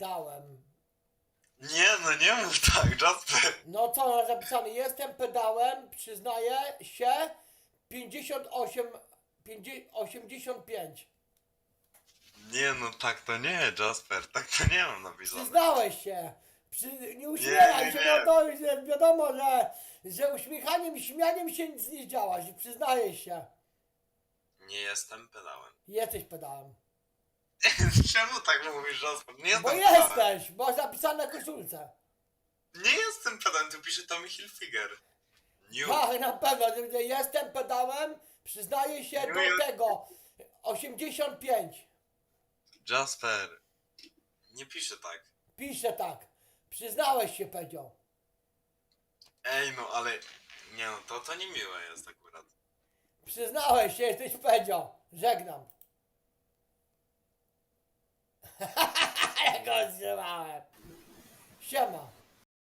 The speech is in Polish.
pedałem. Nie, no nie mów tak, Jasper. No co mam zapisane? Jestem pedałem, przyznaję się 58, 50, 85. Nie, no tak to nie, Jasper, tak to nie mam napisane. Przyznałeś się. Przy, nie uśmiechaj Nie, się, nie. bo to już jest wiadomo, że, że uśmiechaniem i śmianiem się nic nie działa. że Przyznajesz się. Nie jestem pedałem. Jesteś pedałem. Czemu tak mówisz, Jasper? Nie jestem Bo pedałem. jesteś, bo zapisane na koszulce. Nie jestem pedałem, tu pisze Tommy Hilfiger. New. Tak, na pewno, że jestem pedałem, przyznaję się Nie, do ja- tego. 85. Jasper. Nie pisze tak. Pisze tak. Przyznałeś się, Pedzio. Ej, no ale... Nie no, to, to niemiłe jest akurat. Przyznałeś się, jesteś Pedzio. Żegnam. озреваем